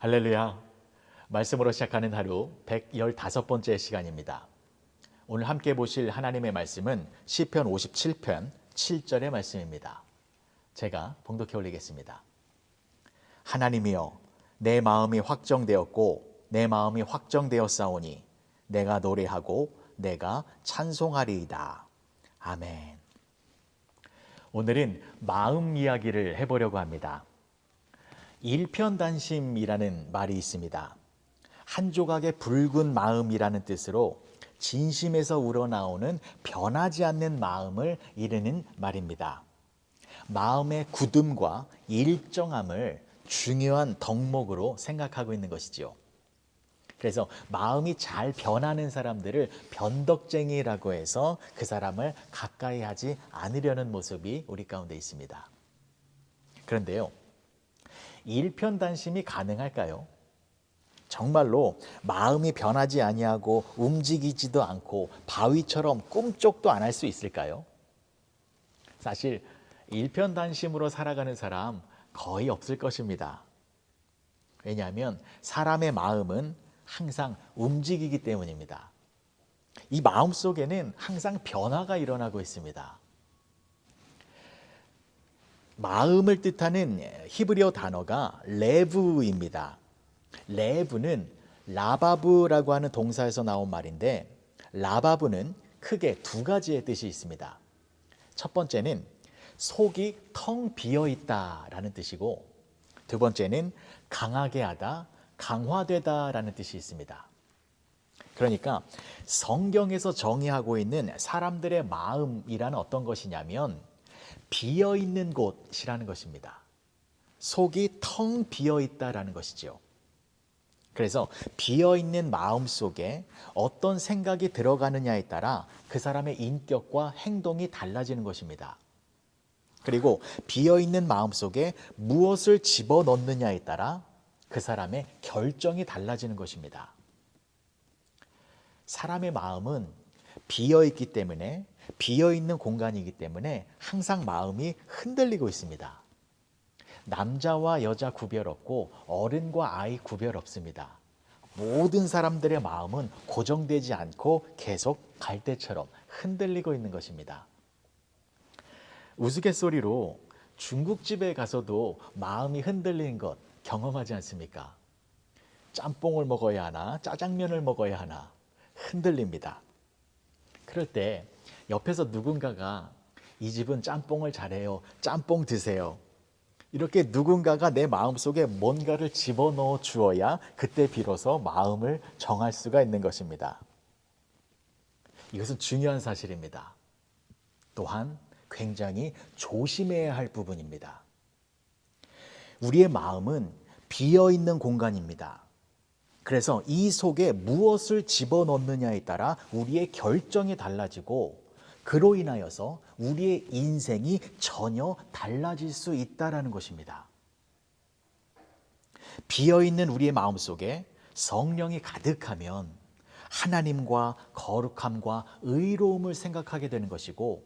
할렐루야. 말씀으로 시작하는 하루 115번째 시간입니다. 오늘 함께 보실 하나님의 말씀은 시편 57편 7절의 말씀입니다. 제가 봉독해 올리겠습니다. 하나님이여 내 마음이 확정되었고 내 마음이 확정되었사오니 내가 노래하고 내가 찬송하리이다. 아멘. 오늘은 마음 이야기를 해보려고 합니다. 일편단심이라는 말이 있습니다. 한 조각의 붉은 마음이라는 뜻으로 진심에서 우러나오는 변하지 않는 마음을 이르는 말입니다. 마음의 굳음과 일정함을 중요한 덕목으로 생각하고 있는 것이지요. 그래서 마음이 잘 변하는 사람들을 변덕쟁이라고 해서 그 사람을 가까이 하지 않으려는 모습이 우리 가운데 있습니다. 그런데요, 일편단심이 가능할까요? 정말로 마음이 변하지 아니하고 움직이지도 않고 바위처럼 꿈쩍도 안 할 수 있을까요? 사실 일편단심으로 살아가는 사람 거의 없을 것입니다. 왜냐하면 사람의 마음은 항상 움직이기 때문입니다. 이 마음 속에는 항상 변화가 일어나고 있습니다. 마음을 뜻하는 히브리어 단어가 레브입니다. 레브는 라바브라고 하는 동사에서 나온 말인데 라바브는 크게 두 가지의 뜻이 있습니다. 첫 번째는 속이 텅 비어 있다라는 뜻이고 두 번째는 강하게 하다, 강화되다라는 뜻이 있습니다. 그러니까 성경에서 정의하고 있는 사람들의 마음이란 어떤 것이냐면 비어 있는 곳이라는 것입니다. 속이 텅 비어 있다라는 것이죠. 그래서 비어 있는 마음 속에 어떤 생각이 들어가느냐에 따라 그 사람의 인격과 행동이 달라지는 것입니다. 그리고 비어 있는 마음 속에 무엇을 집어 넣느냐에 따라 그 사람의 결정이 달라지는 것입니다. 사람의 마음은 비어 있기 때문에 비어 있는 공간이기 때문에 항상 마음이 흔들리고 있습니다. 남자와 여자 구별 없고 어른과 아이 구별 없습니다. 모든 사람들의 마음은 고정되지 않고 계속 갈대처럼 흔들리고 있는 것입니다. 우스갯소리로 중국집에 가서도 마음이 흔들리는 것 경험하지 않습니까? 짬뽕을 먹어야 하나, 짜장면을 먹어야 하나 흔들립니다. 그럴 때 옆에서 누군가가 이 집은 짬뽕을 잘해요. 짬뽕 드세요. 이렇게 누군가가 내 마음속에 뭔가를 집어넣어 주어야 그때 비로소 마음을 정할 수가 있는 것입니다. 이것은 중요한 사실입니다. 또한 굉장히 조심해야 할 부분입니다. 우리의 마음은 비어 있는 공간입니다. 그래서 이 속에 무엇을 집어넣느냐에 따라 우리의 결정이 달라지고 그로 인하여서 우리의 인생이 전혀 달라질 수 있다라는 것입니다. 비어 있는 우리의 마음 속에 성령이 가득하면 하나님과 거룩함과 의로움을 생각하게 되는 것이고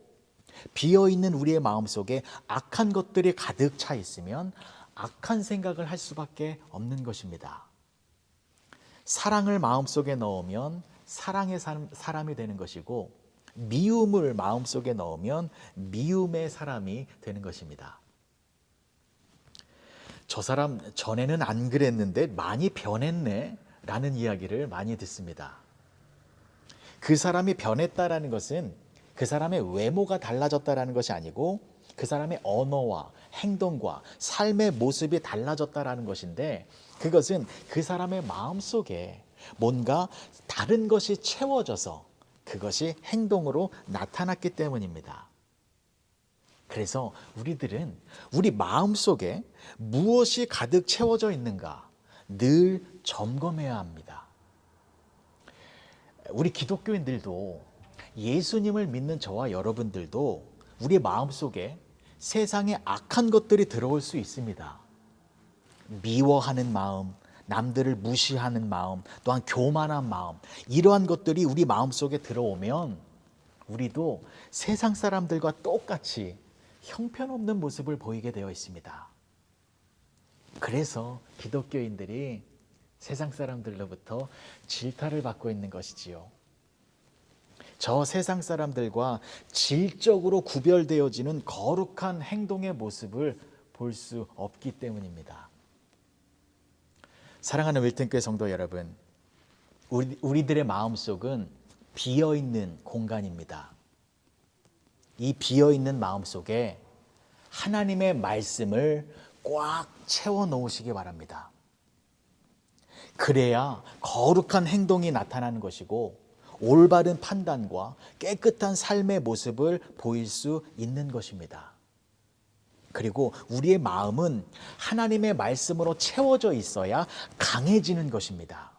비어 있는 우리의 마음 속에 악한 것들이 가득 차 있으면 악한 생각을 할 수밖에 없는 것입니다. 사랑을 마음속에 넣으면 사랑의 사람이 되는 것이고 미움을 마음속에 넣으면 미움의 사람이 되는 것입니다. 저 사람 전에는 안 그랬는데 많이 변했네 라는 이야기를 많이 듣습니다. 그 사람이 변했다라는 것은 그 사람의 외모가 달라졌다라는 것이 아니고 그 사람의 언어와 행동과 삶의 모습이 달라졌다라는 것인데 그것은 그 사람의 마음 속에 뭔가 다른 것이 채워져서 그것이 행동으로 나타났기 때문입니다. 그래서 우리들은 우리 마음 속에 무엇이 가득 채워져 있는가 늘 점검해야 합니다. 우리 기독교인들도 예수님을 믿는 저와 여러분들도 우리 마음 속에 세상에 악한 것들이 들어올 수 있습니다. 미워하는 마음, 남들을 무시하는 마음, 또한 교만한 마음, 이러한 것들이 우리 마음 속에 들어오면 우리도 세상 사람들과 똑같이 형편없는 모습을 보이게 되어 있습니다. 그래서 기독교인들이 세상 사람들로부터 질타를 받고 있는 것이지요. 저 세상 사람들과 질적으로 구별되어지는 거룩한 행동의 모습을 볼 수 없기 때문입니다. 사랑하는 윌튼교회 성도 여러분, 우리, 우리들의 마음속은 비어 있는 공간입니다. 이 비어 있는 마음 속에 하나님의 말씀을 꽉 채워 놓으시기 바랍니다. 그래야 거룩한 행동이 나타나는 것이고 올바른 판단과 깨끗한 삶의 모습을 보일 수 있는 것입니다. 그리고 우리의 마음은 하나님의 말씀으로 채워져 있어야 강해지는 것입니다.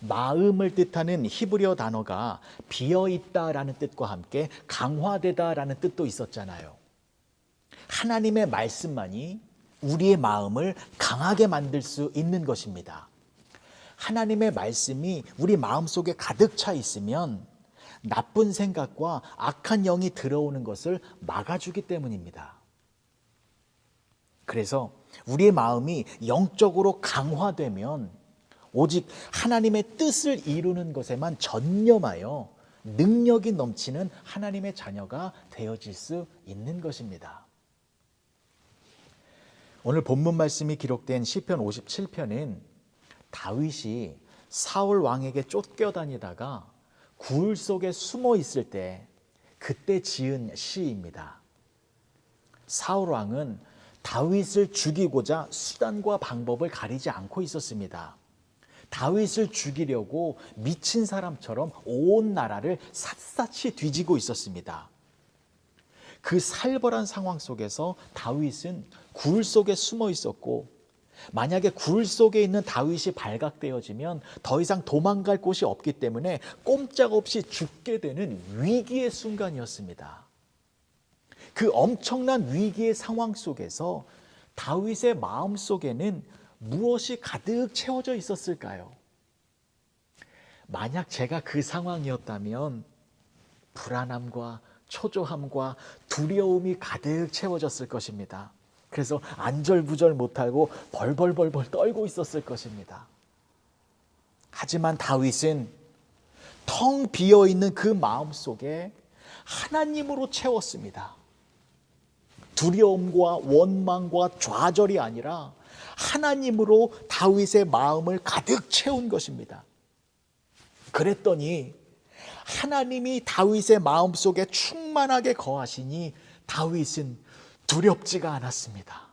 마음을 뜻하는 히브리어 단어가 비어 있다라는 뜻과 함께 강화되다라는 뜻도 있었잖아요. 하나님의 말씀만이 우리의 마음을 강하게 만들 수 있는 것입니다. 하나님의 말씀이 우리 마음 속에 가득 차 있으면 나쁜 생각과 악한 영이 들어오는 것을 막아주기 때문입니다. 그래서 우리의 마음이 영적으로 강화되면 오직 하나님의 뜻을 이루는 것에만 전념하여 능력이 넘치는 하나님의 자녀가 되어질 수 있는 것입니다. 오늘 본문 말씀이 기록된 시편 57편은 다윗이 사울 왕에게 쫓겨다니다가 굴 속에 숨어 있을 때 그때 지은 시입니다. 사울 왕은 다윗을 죽이고자 수단과 방법을 가리지 않고 있었습니다. 다윗을 죽이려고 미친 사람처럼 온 나라를 샅샅이 뒤지고 있었습니다. 그 살벌한 상황 속에서 다윗은 굴 속에 숨어 있었고 만약에 굴 속에 있는 다윗이 발각되어지면 더 이상 도망갈 곳이 없기 때문에 꼼짝없이 죽게 되는 위기의 순간이었습니다. 그 엄청난 위기의 상황 속에서 다윗의 마음 속에는 무엇이 가득 채워져 있었을까요? 만약 제가 그 상황이었다면 불안함과 초조함과 두려움이 가득 채워졌을 것입니다. 그래서 안절부절 못하고 벌벌벌벌 떨고 있었을 것입니다. 하지만 다윗은 텅 비어 있는 그 마음 속에 하나님으로 채웠습니다. 두려움과 원망과 좌절이 아니라 하나님으로 다윗의 마음을 가득 채운 것입니다. 그랬더니 하나님이 다윗의 마음 속에 충만하게 거하시니 다윗은 두렵지가 않았습니다.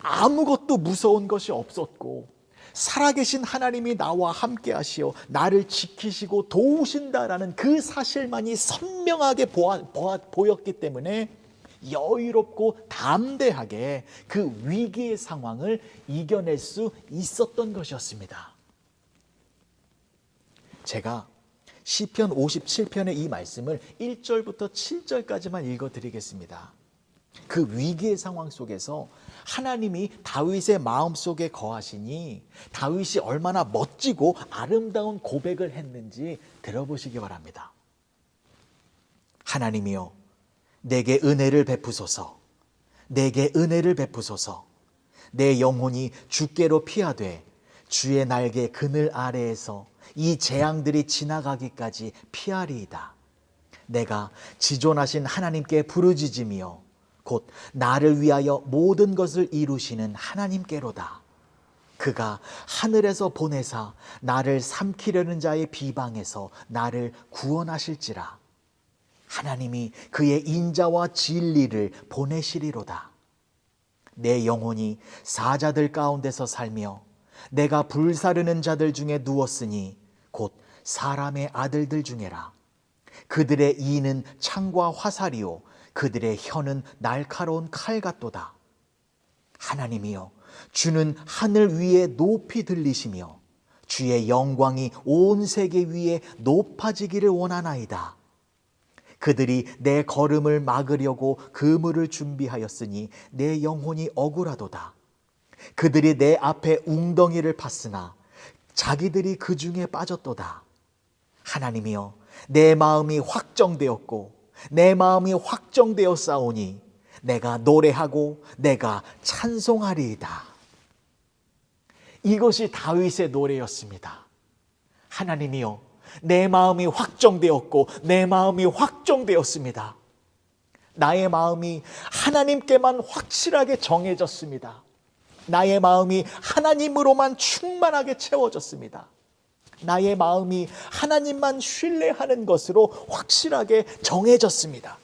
아무것도 무서운 것이 없었고 살아계신 하나님이 나와 함께 하시어 나를 지키시고 도우신다라는 그 사실만이 선명하게 보였기 때문에 여유롭고 담대하게 그 위기의 상황을 이겨낼 수 있었던 것이었습니다. 제가 시편 57편의 이 말씀을 1절부터 7절까지만 읽어 드리겠습니다. 그 위기의 상황 속에서 하나님이 다윗의 마음 속에 거하시니 다윗이 얼마나 멋지고 아름다운 고백을 했는지 들어보시기 바랍니다. 하나님이여 내게 은혜를 베푸소서 내게 은혜를 베푸소서 내 영혼이 주께로 피하되 주의 날개 그늘 아래에서 이 재앙들이 지나가기까지 피하리이다. 내가 지존하신 하나님께 부르짖으며 곧 나를 위하여 모든 것을 이루시는 하나님께로다. 그가 하늘에서 보내사 나를 삼키려는 자의 비방에서 나를 구원하실지라. 하나님이 그의 인자와 진리를 보내시리로다. 내 영혼이 사자들 가운데서 살며 내가 불사르는 자들 중에 누웠으니 곧 사람의 아들들 중에라. 그들의 이는 창과 화살이요 그들의 혀는 날카로운 칼 같도다. 하나님이여 주는 하늘 위에 높이 들리시며 주의 영광이 온 세계 위에 높아지기를 원하나이다. 그들이 내 걸음을 막으려고 그물을 준비하였으니 내 영혼이 억울하도다. 그들이 내 앞에 웅덩이를 팠으나 자기들이 그 중에 빠졌도다. 하나님이여 내 마음이 확정되었고 내 마음이 확정되어 싸우니 내가 노래하고 내가 찬송하리이다. 이것이 다윗의 노래였습니다. 하나님이요, 내 마음이 확정되었고 내 마음이 확정되었습니다. 나의 마음이 하나님께만 확실하게 정해졌습니다. 나의 마음이 하나님으로만 충만하게 채워졌습니다. 나의 마음이 하나님만 신뢰하는 것으로 확실하게 정해졌습니다.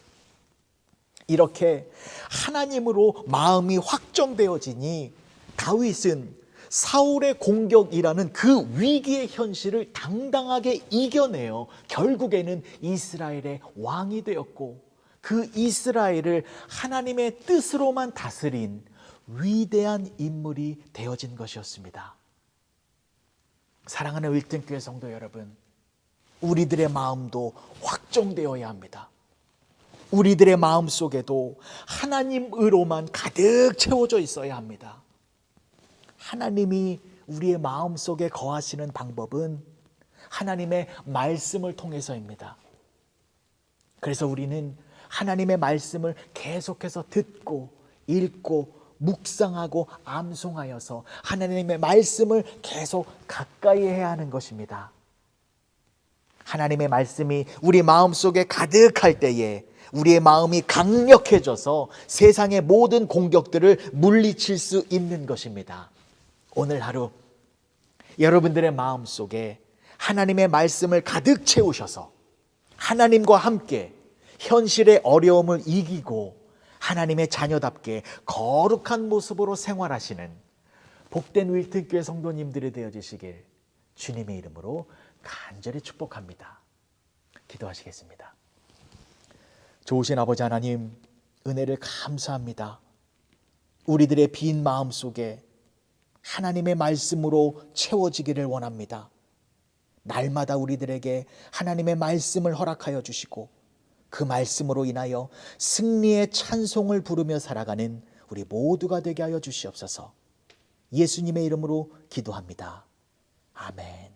이렇게 하나님으로 마음이 확정되어지니 다윗은 사울의 공격이라는 그 위기의 현실을 당당하게 이겨내어 결국에는 이스라엘의 왕이 되었고 그 이스라엘을 하나님의 뜻으로만 다스린 위대한 인물이 되어진 것이었습니다. 사랑하는 wilton교회 성도 여러분, 우리들의 마음도 확정되어야 합니다. 우리들의 마음 속에도 하나님으로만 가득 채워져 있어야 합니다. 하나님이 우리의 마음 속에 거하시는 방법은 하나님의 말씀을 통해서입니다. 그래서 우리는 하나님의 말씀을 계속해서 듣고 읽고 묵상하고 암송하여서 하나님의 말씀을 계속 가까이 해야 하는 것입니다. 하나님의 말씀이 우리 마음 속에 가득할 때에 우리의 마음이 강력해져서 세상의 모든 공격들을 물리칠 수 있는 것입니다. 오늘 하루 여러분들의 마음 속에 하나님의 말씀을 가득 채우셔서 하나님과 함께 현실의 어려움을 이기고 하나님의 자녀답게 거룩한 모습으로 생활하시는 복된 윌튼교회 성도님들이 되어주시길 주님의 이름으로 간절히 축복합니다. 기도하시겠습니다. 좋으신 아버지 하나님, 은혜를 감사합니다. 우리들의 빈 마음 속에 하나님의 말씀으로 채워지기를 원합니다. 날마다 우리들에게 하나님의 말씀을 허락하여 주시고 그 말씀으로 인하여 승리의 찬송을 부르며 살아가는 우리 모두가 되게 하여 주시옵소서. 예수님의 이름으로 기도합니다. 아멘.